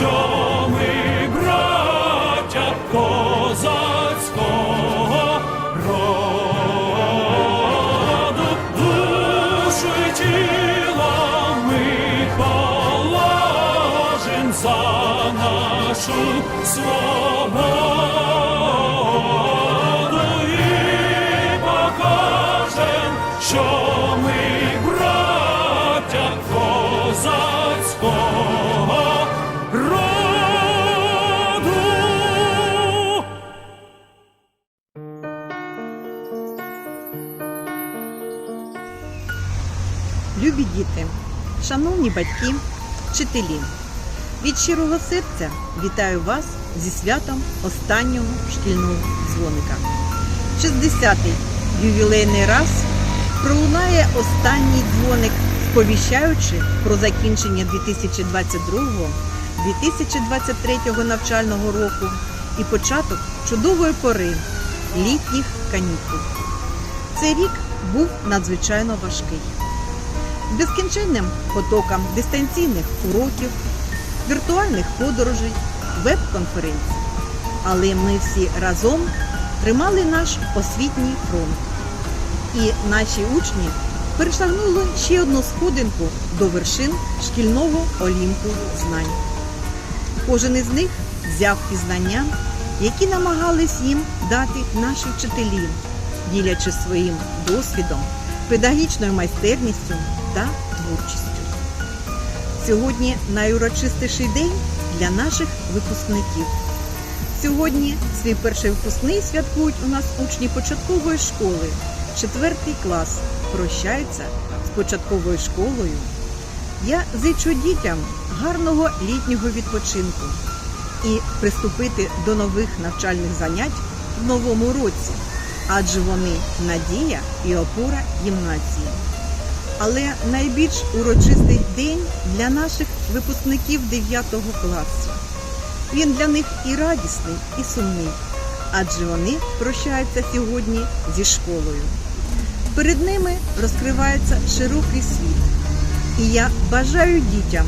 show. Любі діти, шановні батьки, вчителі, від щирого серця вітаю вас зі святом останнього шкільного дзвоника. 60-й ювілейний раз пролунає останній дзвоник, сповіщаючи про закінчення 2022-2023 навчального року і початок чудової пори літніх канікул. Цей рік був надзвичайно важкий безкінченним потокам дистанційних уроків, віртуальних подорожей, веб-конференцій. Але ми всі разом тримали наш освітній фронт. І наші учні перешагнули ще одну сходинку до вершин шкільного олімпу знань. Кожен із них взяв пізнання, які намагались їм дати наші вчителі, ділячи своїм досвідом, педагогічною майстерністю та творчістю. Сьогодні найурочистіший день для наших випускників. Сьогодні свій перший випускний святкують у нас учні початкової школи, четвертий клас, прощаються з початковою школою. Я зичу дітям гарного літнього відпочинку і приступити до нових навчальних занять в новому році, адже вони надія і опора гімназії. Але найбільш урочистий день для наших випускників 9 класу. Він для них і радісний, і сумний, адже вони прощаються сьогодні зі школою. Перед ними розкривається широкий світ. І я бажаю дітям,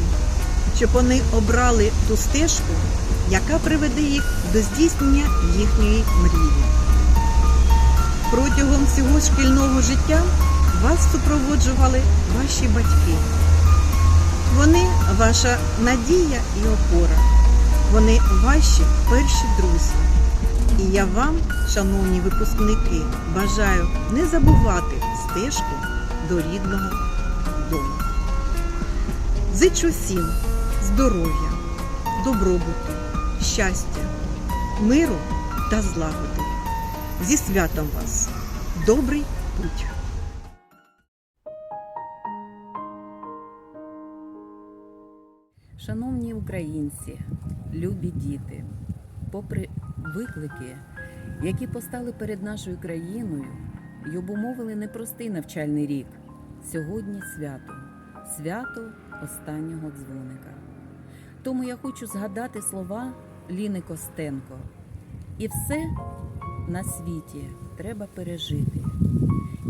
щоб вони обрали ту стежку, яка приведе їх до здійснення їхньої мрії. Протягом всього шкільного життя вас супроводжували ваші батьки. Вони ваша надія і опора. Вони ваші перші друзі. І я вам, шановні випускники, бажаю не забувати стежку до рідного дому. Зичу всім здоров'я, добробуту, щастя, миру та злагоди. Зі святом вас! Добрий путь! Шановні українці, любі діти, попри виклики, які постали перед нашою країною і обумовили непростий навчальний рік, сьогодні свято, свято останнього дзвоника. Тому я хочу згадати слова Ліни Костенко. І все на світі треба пережити.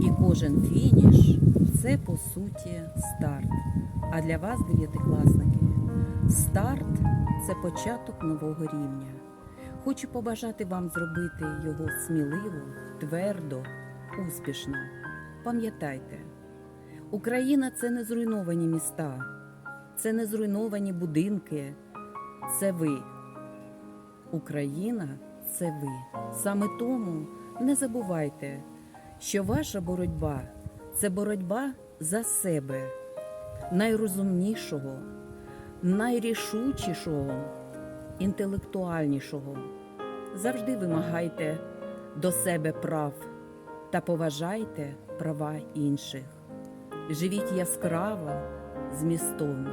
І кожен фініш це по суті старт. А для вас, дев'ятикласники, старт це початок нового рівня. Хочу побажати вам зробити його сміливо, твердо, успішно. Пам'ятайте, Україна це не зруйновані міста, це не зруйновані будинки, це ви. Україна це ви. Саме тому не забувайте, що ваша боротьба це боротьба за себе, найрозумнішого, найрішучішого, інтелектуальнішого. Завжди вимагайте до себе прав та поважайте права інших. Живіть яскраво, змістовно.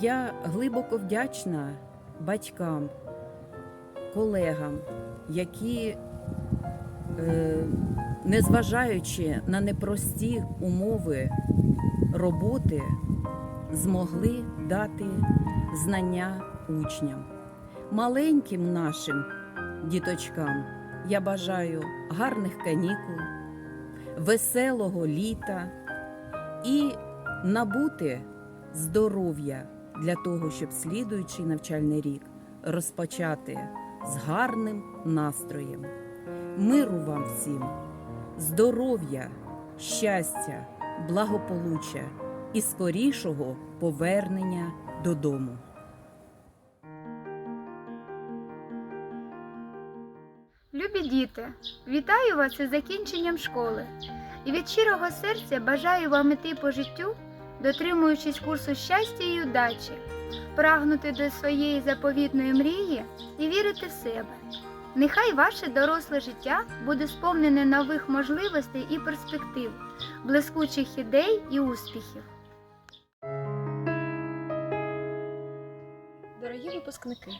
Я глибоко вдячна батькам, колегам, які, е, незважаючи на непрості умови роботи, змогли дати знання учням. Маленьким нашим діточкам я бажаю гарних канікул, веселого літа і набути здоров'я для того, щоб слідуючий навчальний рік розпочати з гарним настроєм. Миру вам всім, здоров'я, щастя, благополуччя і скорішого повернення додому. Любі діти, вітаю вас із закінченням школи і від щирого серця бажаю вам іти по життю, дотримуючись курсу щастя і удачі, прагнути до своєї заповітної мрії і вірити в себе. Нехай ваше доросле життя буде сповнене нових можливостей і перспектив, блискучих ідей і успіхів. Дорогі випускники,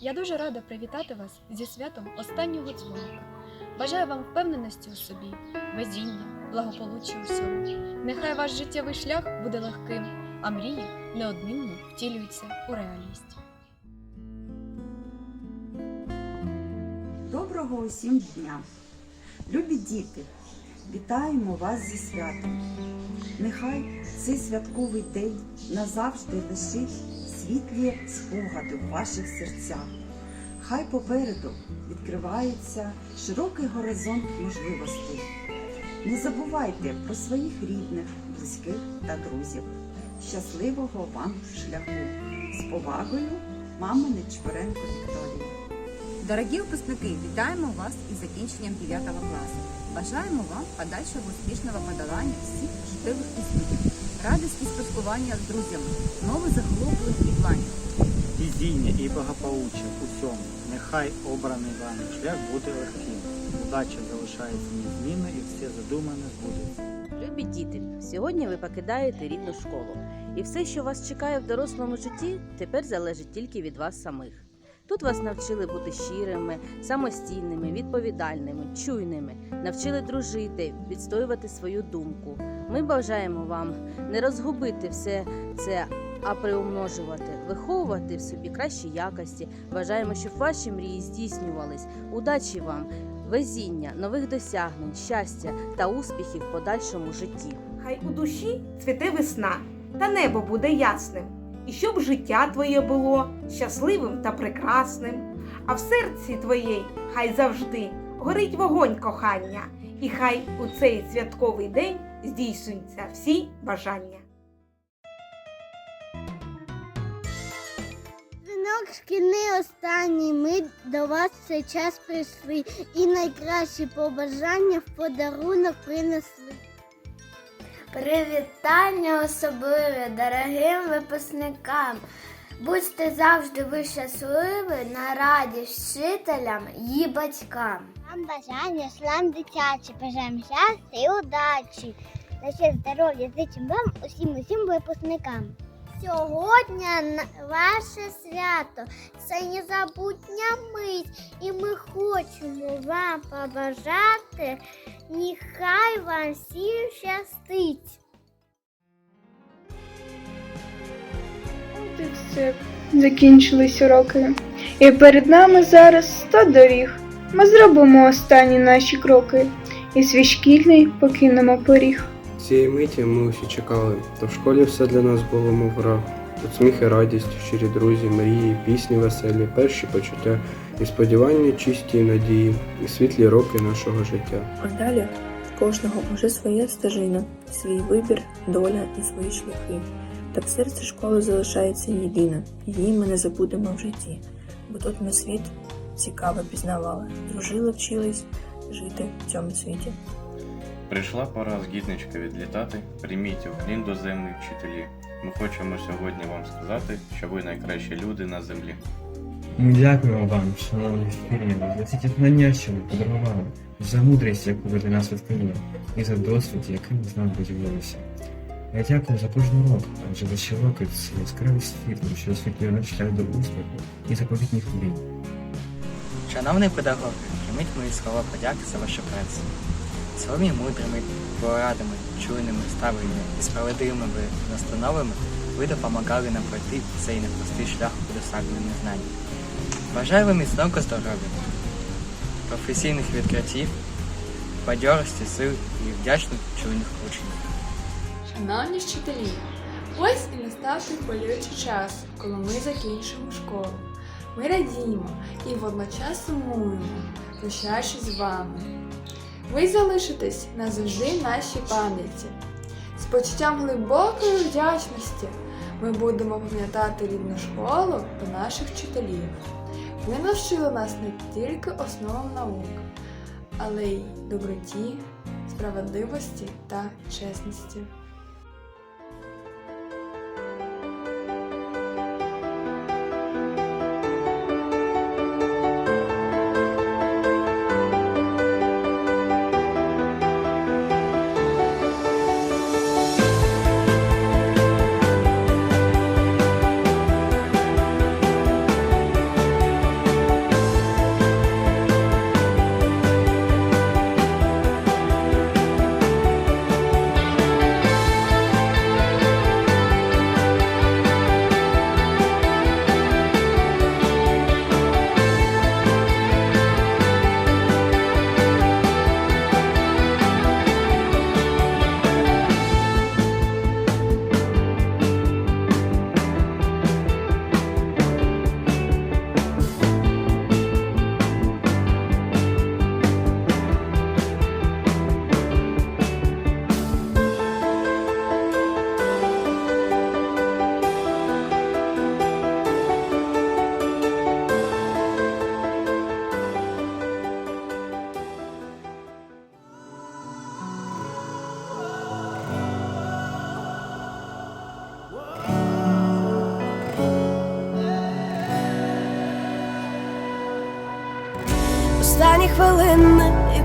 я дуже рада привітати вас зі святом останнього дзвоника. Бажаю вам впевненості у собі, везіння, благополуччя у всьому. Нехай ваш життєвий шлях буде легким, а мрії неодмінно втілюються у реальність. Доброго усім дня! Любі діти, вітаємо вас зі святом. Нехай цей святковий день назавжди лишить світлі спогади в ваших серцях. Хай попереду відкривається широкий горизонт можливостей. Не забувайте про своїх рідних, близьких та друзів. Щасливого вам шляху! З повагою, мама Нечворенко Вікторія. Дорогі випускники, вітаємо вас із закінченням 9 класу. Бажаємо вам подальшого успішного подолання всіх життєвих іспитів, радості спілкування з друзями, нових захоплень і планів. везіння і благополуччя у всьому. Нехай обраний вами шлях буде легким. Удача залишається незмінною і все задумане збудеться. Любі діти, сьогодні ви покидаєте рідну школу, і все, що вас чекає в дорослому житті, тепер залежить тільки від вас самих. Тут вас навчили бути щирими, самостійними, відповідальними, чуйними, навчили дружити, відстоювати свою думку. Ми бажаємо вам не розгубити все це, а приумножувати, виховувати в собі кращі якості. Бажаємо, щоб ваші мрії здійснювались. Удачі вам, везіння, нових досягнень, щастя та успіхів в подальшому житті. Хай у душі цвіте весна, та небо буде ясним, і щоб життя твоє було щасливим та прекрасним, а в серці твоєй хай завжди горить вогонь кохання, і хай у цей святковий день здійснюються всі бажання. Шкільний останній, ми до вас цей час прийшли і найкращі побажання в подарунок принесли. Привітання особливе дорогим випускникам. Будьте завжди ви щасливі на радість вчителям і батькам. Вам бажання слам дитячі, бажаємо щастя і удачі. На здоров'я зичим вам усім усім випускникам. Сьогодні ваше свято це незабутня мить, і ми хочемо вам побажати, нехай вам всім щастить. Все. Закінчились уроки. І перед нами зараз 100 доріг. Ми зробимо останні наші кроки. І свій шкільний покинемо поріг. Цієї миті ми усі чекали, та в школі все для нас було мов гра. Тут сміх і радість, щирі друзі, мрії, пісні веселі, перші почуття, і сподівання чисті і надії, і світлі роки нашого життя. А далі в кожного уже своя стежина, свій вибір, доля і свої шляхи. Та в серці школи залишається єдина, її ми не забудемо в житті, бо тут на світ цікаво пізнавали, дружили, вчились жити в цьому світі. Прийшла пора з гідничка відлітати. Прийміть уклін до землі вчителі. Ми хочемо сьогодні вам сказати, що ви найкращі люди на землі. Ми дякуємо вам, шановні вчителі, за ці ті знання, що ви подарували, за мудрість, яку ви для нас відкрили, і за досвід, яким з нами поділилися. Я дякую за кожен урок, адже ви широкий це яскравий світло, що освітлює наш шлях до успіху і заповітних мрій. Шановний педагог, прийміть мої слова подяки за вашу працю. Своїми мудрими порадами, чуйними ставленнями і справедливими настановами ви допомагали нам пройти цей непростий шлях у досягнення знань. Бажаю вам міцного здоров'я, професійних відкриттів, бадьорості, сил і вдячних чуйних учнів. Шановні вчителі, ось і настав той хвилюючий час, коли ми закінчимо школу. Ми радіємо і водночас сумуємо, прощаючись з вами. Ви залишитесь назавжди в нашій пам'яті. З почуттям глибокої вдячності ми будемо пам'ятати рідну школу та наших вчителів. Ви навчили нас не тільки основам наук, але й доброті, справедливості та чесності.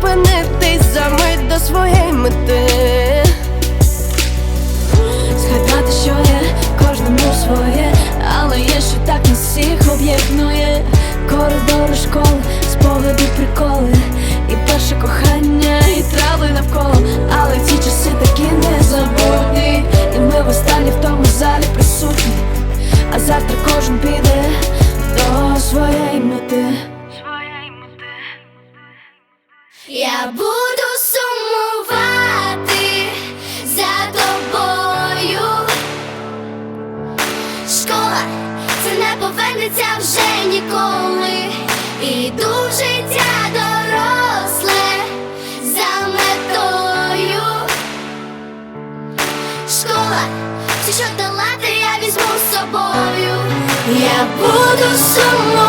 Зупинитись за мить до своєї мети. Згадати, що є кожному своє, але є, що так нас всіх об'єднує. Коридори школи, спогади, приколи, і перше кохання, і трави навколо. Але ці часи такі незабутні, і ми востаннє в тому залі присутні. А завтра кожен я буду сумувати.